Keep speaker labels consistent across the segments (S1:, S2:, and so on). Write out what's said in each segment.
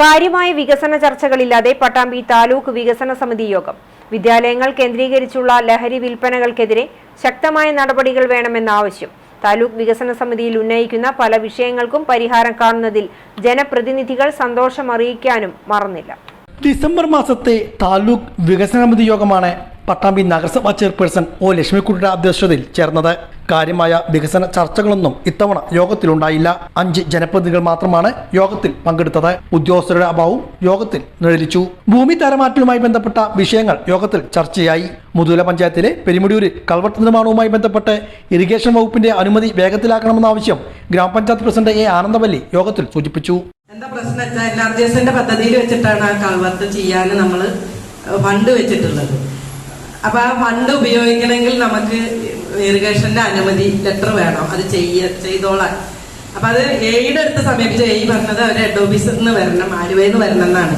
S1: കാര്യമായ വികസന ചർച്ചകളില്ലാതെ പട്ടാമ്പി താലൂക്ക് വികസന സമിതി യോഗം. വിദ്യാലയങ്ങൾ കേന്ദ്രീകരിച്ചുള്ള ലഹരി വിൽപ്പനകൾക്കെതിരെ ശക്തമായ നടപടികൾ വേണമെന്ന ആവശ്യം. താലൂക്ക് വികസന സമിതിയിൽ ഉന്നയിക്കുന്ന പല വിഷയങ്ങൾക്കും പരിഹാരം കാണുന്നതിൽ ജനപ്രതിനിധികൾ സന്തോഷം അറിയിക്കാനും മറന്നില്ല.
S2: ഡിസംബർ മാസത്തെ താലൂക്ക് വികസന സമിതി യോഗമാണ് പട്ടാമ്പി നഗരസഭാ ചെയർപേഴ്സൺ ഒ ലക്ഷ്മിക്കുട്ടിയുടെ അധ്യക്ഷതയിൽ ചേർന്നത്. കാര്യമായ വികസന ചർച്ചകളൊന്നും ഇത്തവണ യോഗത്തിലുണ്ടായില്ല. അഞ്ച് ജനപ്രതിനിധികൾ മാത്രമാണ് യോഗത്തിൽ പങ്കെടുത്തത്. ഉദ്യോഗസ്ഥരുടെ അഭാവവും യോഗത്തിൽ നിഴലിച്ചു. ഭൂമി തരമാറ്റവുമായി ബന്ധപ്പെട്ട വിഷയങ്ങൾ യോഗത്തിൽ ചർച്ചയായി. മുതുല പഞ്ചായത്തിലെ പെരുമുടിയൂര് കൾവട്ട് നിർമ്മാണവുമായി ബന്ധപ്പെട്ട് ഇറിഗേഷൻ വകുപ്പിന്റെ അനുമതി വേഗത്തിലാക്കണമെന്ന ആവശ്യം ഗ്രാമപഞ്ചായത്ത് പ്രസിഡന്റ് എ ആനന്ദവല്ലി യോഗത്തിൽ സൂചിപ്പിച്ചു.
S3: എന്താ പ്രശ്നം വെച്ചാൽ എൻ ആർ ജി എസിന്റെ പദ്ധതിയിൽ വെച്ചിട്ടാണ് ആ കൾവർത്ത് ചെയ്യാൻ നമ്മൾ ഫണ്ട് വെച്ചിട്ടുള്ളത്. അപ്പൊ ആ ഫണ്ട് ഉപയോഗിക്കണമെങ്കിൽ നമുക്ക് ഇറിഗേഷന്റെ അനുമതി ലെറ്റർ വേണം. അത് ചെയ്യ ചെയ്തോളാൻ. അപ്പൊ അത് എയുടെ അടുത്ത് സമീപിച്ച് എ പറഞ്ഞത് അവർ ഹെഡ് ഓഫീസിൽ നിന്ന് വരണം ആലുവയിൽ നിന്ന് വരണം എന്നാണ്.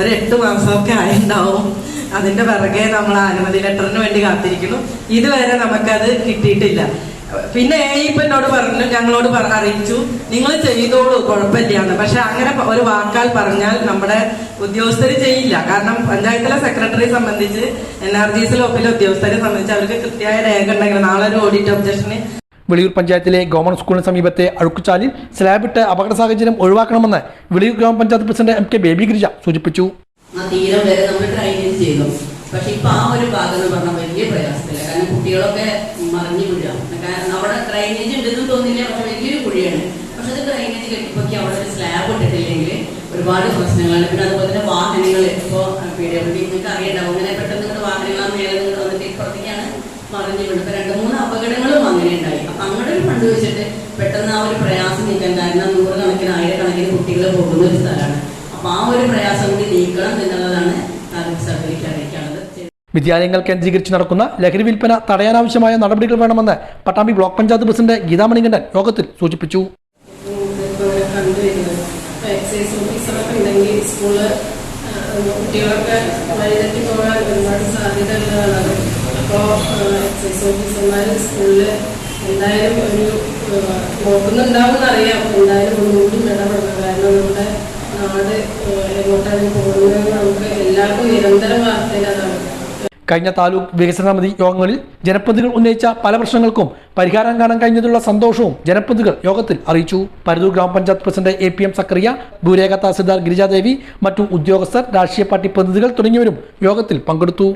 S3: ഒരു എട്ട് മാസമൊക്കെ ആയിണ്ടാവും അതിന്റെ പിറകെ നമ്മൾ അനുമതി ലെറ്ററിന് വേണ്ടി കാത്തിരിക്കുന്നു. ഇതുവരെ നമുക്കത് കിട്ടിയിട്ടില്ല. പിന്നെ എ ഇപ്പൊ എന്നോട് പറഞ്ഞു ഞങ്ങളോട് അറിയിച്ചു നിങ്ങൾ ചെയ്തോളൂ കുഴപ്പമില്ലാന്ന്. പക്ഷെ അങ്ങനെ ഒരു വാക്കാൽ പറഞ്ഞാൽ നമ്മുടെ ഉദ്യോഗസ്ഥർ ചെയ്യില്ല. കാരണം പഞ്ചായത്തിലെ സെക്രട്ടറിയെ സംബന്ധിച്ച് എൻ ആർ ജി സി ഒപ്പിലെ ഉദ്യോഗസ്ഥരെ സംബന്ധിച്ച് അവർക്ക് കൃത്യമായ രേഖ ഉണ്ടെങ്കിൽ നാളെ ഒരു ഓഡിറ്റ് ഒബ്ജക്ഷന്
S2: വെളിയൂർ പഞ്ചായത്തിലെ ഗവൺമെന്റ് സ്കൂളിന് സമീപത്തെ അഴുക്കുചാലിൽ സ്ലാബിട്ട് അപകട സാഹചര്യം ഒഴിവാക്കണമെന്ന് വിളിയൂർ ഗ്രാമപഞ്ചായത്ത് president M K Baby Girija സൂചിപ്പിച്ചു.
S4: ആ തീരം വരെ നമ്മൾ ഡ്രൈനേജ് ചെയ്തു. പക്ഷെ ഇപ്പൊ ആ ഒരു ഭാഗം എന്ന് പറഞ്ഞാൽ വലിയ പ്രയാസത്തില്ല കാരണം കുട്ടികളൊക്കെ മറിഞ്ഞു കാരണം അവിടെ ഡ്രൈനേജ് ഉണ്ടെന്ന് തോന്നില്ല പക്ഷെ വലിയൊരു കുഴിയാണ്. പക്ഷെ അത് ഡ്രൈനേജ് കെട്ടിപ്പൊക്കി അവിടെ ഒരു സ്ലാബ് ഇട്ടിട്ടില്ലെങ്കിൽ ഒരുപാട് പ്രശ്നങ്ങളാണ്. പിന്നെ അതുപോലെ തന്നെ വാഹനങ്ങൾ. ഇപ്പോൾ പി ഡബ്ല്യു നിങ്ങൾക്ക് അറിയണ്ടാവും. അങ്ങനെ പെട്ടെന്ന് നിങ്ങളുടെ വാഹനങ്ങൾ മേലെ നിന്ന് വന്നിട്ട് ഇപ്പുറത്തേക്കാണ് മറിഞ്ഞു വീണത് ഇപ്പൊ രണ്ട് മൂന്ന് അപകടങ്ങളും അങ്ങനെ ഉണ്ടായി. അപ്പൊ അങ്ങനെ ഒരു ഫണ്ട് വെച്ചിട്ട് പെട്ടെന്ന് ആ ഒരു പ്രയാസം നീക്കാൻ കാരണം നൂറുകണക്കിന് ആയിരക്കണക്കിന് കുട്ടികൾ പോകുന്ന ഒരു സ്ഥലമാണ്. അപ്പൊ ആ ഒരു പ്രയാസം കൂടി നീക്കണം എന്നുള്ളതാണ്
S2: വിദ്യാലയങ്ങൾ കേന്ദ്രീകരിച്ച് നടക്കുന്ന ലഹരി വിൽപ്പന തടയാനാവശ്യമായ നടപടികൾ വേണമെന്ന് പട്ടാമ്പി ബ്ലോക്ക് പഞ്ചായത്ത് പ്രസിഡന്റ് ഗീതാമണികണ്ഠൻ യോഗത്തിൽ സൂചിപ്പിച്ചു.
S5: കുട്ടികളൊക്കെ വഴിതെറ്റി പോകാൻ ഒരുപാട് സാധ്യത അപ്പോൾ എക്സൈസ് ഓഫീസർമാർ സ്കൂളിൽ എന്തായാലും ഒരു നോക്കുന്നുണ്ടാവും അറിയാം എന്തായാലും ഒന്നുകൂടി ഇടപെടണം കാരണം നമ്മുടെ നാട് എങ്ങോട്ടാണ് പോകുന്നത് നമുക്ക് എല്ലാവർക്കും നിരന്തരം വാർത്തയിൽ അതാണ്
S2: കഴിഞ്ഞ താലൂക്ക് വികസന സമിതി യോഗങ്ങളിൽ ജനപ്രതിനിധികൾ ഉന്നയിച്ച പല പ്രശ്നങ്ങൾക്കും പരിഹാരം കാണാൻ കഴിഞ്ഞതുള്ള സന്തോഷവും ജനപ്രതിനിധികൾ യോഗത്തിൽ അറിയിച്ചു. പരതൂർ ഗ്രാമപഞ്ചായത്ത് president A P M Zakariya ഭൂരേഖ tahsildar Girija Devi മറ്റു ഉദ്യോഗസ്ഥർ രാഷ്ട്രീയ പാർട്ടി പ്രതിനിധികൾ തുടങ്ങിയവരും യോഗത്തിൽ പങ്കെടുത്തു.